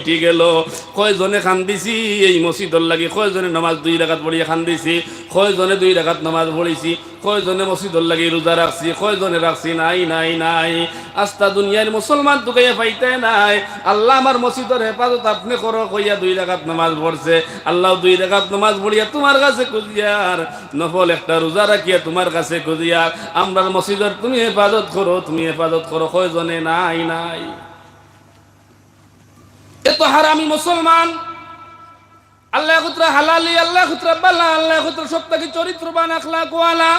উঠি গেল। কয়জনে খান দিছি এই মসজিদর লাগি কয়জনে নামাজ দুই রাখাত পড়িয়ে খান দিছি কয়জনে দুই রাখাত নামাজ পড়িছি কয়জনে মসজিদর লাগি রোজা রাখছি কয়জনে রাখছি নাই নাই নাই। আস্তা দুনিয়ার মুসলমান তোকে পাইতে নাই। আল্লাহ আমার মসজিদের হেফাজত আপনি করো কইয়া দুই রাখাত নামাজ পড়ছে আল্লাহ দুই রাখাত নামাজ পড়িয়া তোমার কাছে খুঁজিয়ার নফল একটা রোজা রাখিয়া তোমার কাছে খুঁজিয়ার আমরার মসজিদের তুমি হেফাজত করো, তুমি হেফাজত করো, কয়জনে নাই নাই। এত হারামি মুসলমান। আল্লাহ খুতরা হালালি, আল্লাহ খুতরা বালা, আল্লাহ খুতরা সপ্তাহে চরিত্রবান আখলা কোয়ালা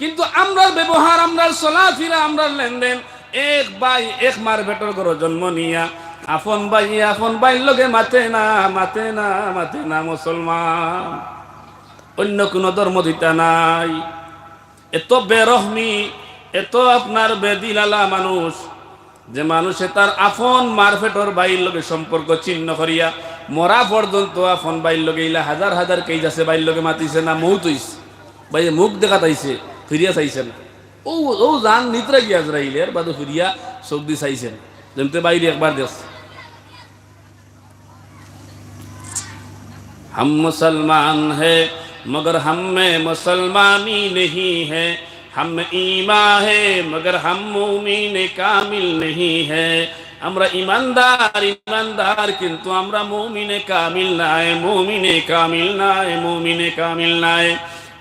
কিন্তু আমরার ব্যবহার, আমরার চলাফেরা, আমরার লেনদেন, এক বাই এক মার ভেটর করো জন্ম নিয়া, আপন বাই আপন বাই লগে মাতে না মাতে না মাতে না মুসলমান। অন্য কোনো ধর্ম দিতা নাই। এত বেরহমি, এত আপনার বেদিলালা মানুষ। যে মানুষে তার আপন মারফেটর বাইর লগে সম্পর্ক চিহ্ন করিয়া মরা পর্যন্ত আপন বাইর লগে ইলা হাজার হাজার কেজ আছে বাইর লগে মাতিছে না মৌ তৈছে ভাই মুখ দেখা তাইছে ফিরিয়া চাইছে না ও ও জান নিতরা গিয়া আজরাইলে আর বাদু ফিরিয়া সৌদি চাইছেন যেমতে বাইরে একবার দেশ हम मुसलमान है मगर हम में मुसलमानी नहीं है हम ईमा है मगर हम मुमिन कामिल नहीं है আমরা ইমানদার ইমানদার কিন্তু আমরা মুমিনে কামিল নাই মুমিনে কামিল নাই মুমিনে কামিল নাই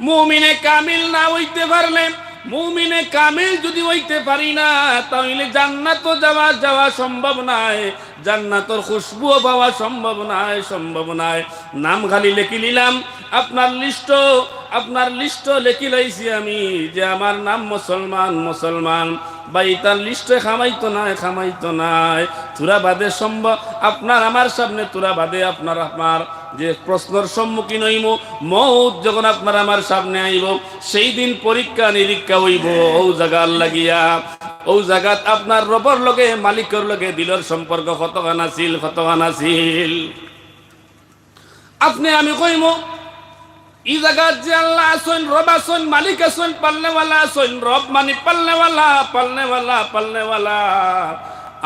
মুমিনে কামিল না হইতে পারলে মুমিনে কামিল যদি হইতে পারি না, তাহলে জান্নাত যাওয়া যাওয়া সম্ভব নাই, জান্নাতর খুশবুও পাওয়া সম্ভব নাই সম্ভব নাই। নাম খালি লেখি নিলাম, আপনার লিস্ট আপনার লিস্ট লেখি লাইছি আমি, যে আমার নাম মুসলমান মুসলমান। ভাই, তার লিস্টে খামাইতো নাই খামাইতো নাই। তুরা বাদে সম্ভব, আপনার আমার সামনে তুরা বাদে, আপনার আপনার যে প্রশ্নর সম্মুখীন হইব মৌত যখন আপনার আমার সামনে আইব, সেই দিন পরীক্ষা নিরীক্ষা হইব। ও জায়গার লাগিয়া, ও জায়গাত আপনার রবর লগে, মালিকের লগে দিলর সম্পর্ক কতখান আছিল কতখান আছিল। আপনি আমি কইম, ই জায়গাত যে আল্লাহ আসন রব আসন মালিক আসন পাল্লেওয়ালা আসন রব মানে পাল্লেওয়ালা পাল্লেওয়ালা পাল্লেওয়ালা।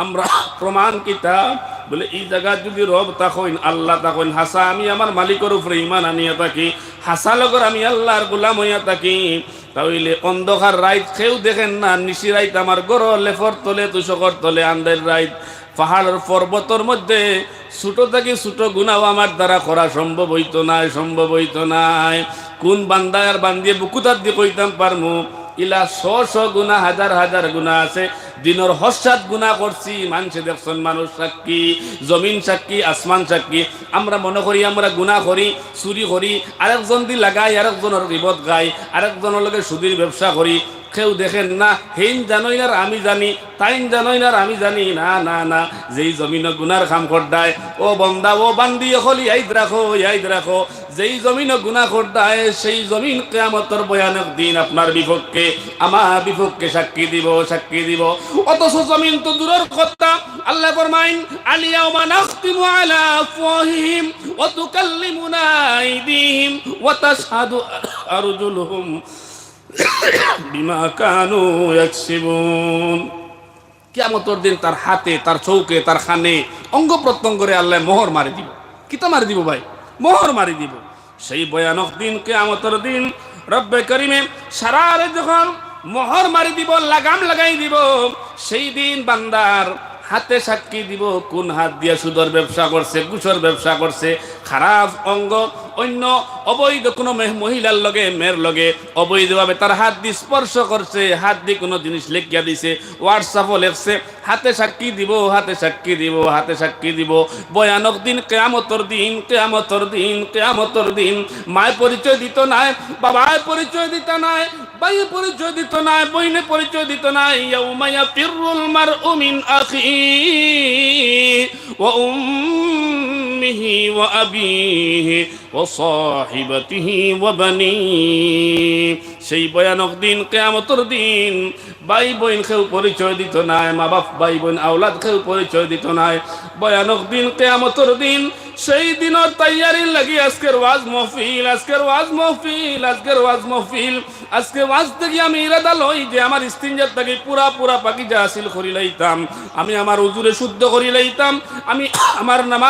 আমরা প্রমাণ কিতাব বলে, এই জায়গা যদি রব তাকইন আল্লাহ তাকইন হাসা, আমি আমার মালিকের উপরে ইমান আনিয়া থাকি, হাসা লগর আমি আল্লাহর গোলাম হইয়া থাকি, তাহলে অন্ধকার রাইত কেউ দেখেন না, নিশি রাইত আমার গর লেফর তলে তুষকর তলে আন্দের রাইত, পাহাড়ের পর্বতর মধ্যে, ছোট থেকে ছোট গুণাও আমার দ্বারা করা সম্ভব হইতো নাই, সম্ভব হইতো নাই। কোন বান্দায় আর বান্দিয়ে বুকুতার দিয়ে কইতাম পারমু ইলা শ শ গুণা, হাজার হাজার গুণা আছে। দিনের হস্যাত গুণা করছি মানুষে দেখছেন মানুষ সাক্ষী, জমিন সাক্ষী, আসমান সাক্ষী। আমরা মনে করি, আমরা গুণা করি, চুরি করি, আরেকজন দি লাগাই, আরেকজনের বিপদ গাই, আরেকজনের লগে সুদীর ব্যবসা করি। কেউ দেখেন না, হেইন জানোই না আমি জানি, তাইন জানোই না আমি জানি, না না না, যেই জমিন গুনার খাম করদায় ও বন্দা, ও বান্দি হলি আইদ রাখো আইদ রাখো। যেই জমিন গুনা করদায় সেই জমিন কেয়ামতর ভয়ানক দিন আপনার বিপক্ষে, আমার বিপক্ষে সাক্ষী দিব সাক্ষী দিব। অথচ জমিন তো দূরের কথা। আল্লাহ ফরমাইন আলিয়াউমা নাখতিমু আলা আফওয়াহিহিম ওয়া তুকাল্লিমুনা আইদিহিম ওয়া তাশহাদু আরজুলুহুম বিমা কানু ইয়াকসিবুন। কিয়ামতর দিন তার হাতে, তার চৌকে, তার খানে অঙ্গ প্রত্যঙ্গরে আল্লাহ মোহর মারি দিব। কিতা মারি দিব ভাই? মোহর মারি দিব। সেই ভয়ানক দিন, কিয়ামতর দিন রব্বে করিমে সারারে যখন মোহর মারি দিব, লাগাম লাগাই দিব, সেই দিন বান্দার হাতে সাক্ষী দিব, কোন হাত দিয়ে সুদর ব্যবসা করছে, কুশর ব্যবসা করছে খারাপ অঙ্গ, অন্য অবৈধ কোনো মেহ- মহিলার লগে, মেয়ের লগে অবৈধভাবে তার হাত দিয়ে স্পর্শ করছে, হাত দিয়ে কোনো জিনিস লেখিয়া দিছে হোয়াটসঅ্যাপও লেখছে, হাতে সাক্ষী দিব, হাতে সাক্ষী দিব, হাতে সাক্ষী দিব, ভয়ানক দিন, কেয়ামতর দিন কেয়ামতর দিন কেয়ামতর দিন। মায় পরিচয় দিত নাই, বাবায় পরিচয় দিত নাই ভাই পরিচয় দিত নাই বইনে পরিচয় দিত নাই ইয়াউমায়া ফিরুল মারউ মিন আখি ওয়া উম্মিহি ওয়া সাহিবাতিহি ওয়া বানি সেই ভয়ানক দিন, কেয়ামতর দিন ভাই বোন কেউ পরিচয় দিত নাই মা বাপ ভাই বোন আওলাদ কেউ পরিচয় দিত নাই। ভয়ানক দিন, কেয়ামতর দিন, সেই দিনের তৈয়ারি লাগি, আজকের ওয়াজ মহফিল, আজকের ওয়াজ মহফিল, আজকের ওয়াজ মহফিল। আজকে ওয়াজ থেকে আমি ইরাদা লই যে আমার স্তিনজার থেকে, পুরা পুরা পাকি যা হাসিল করি লইতাম আমি আমার উজুরে শুদ্ধ করি লইতাম আমি আমার নামাজ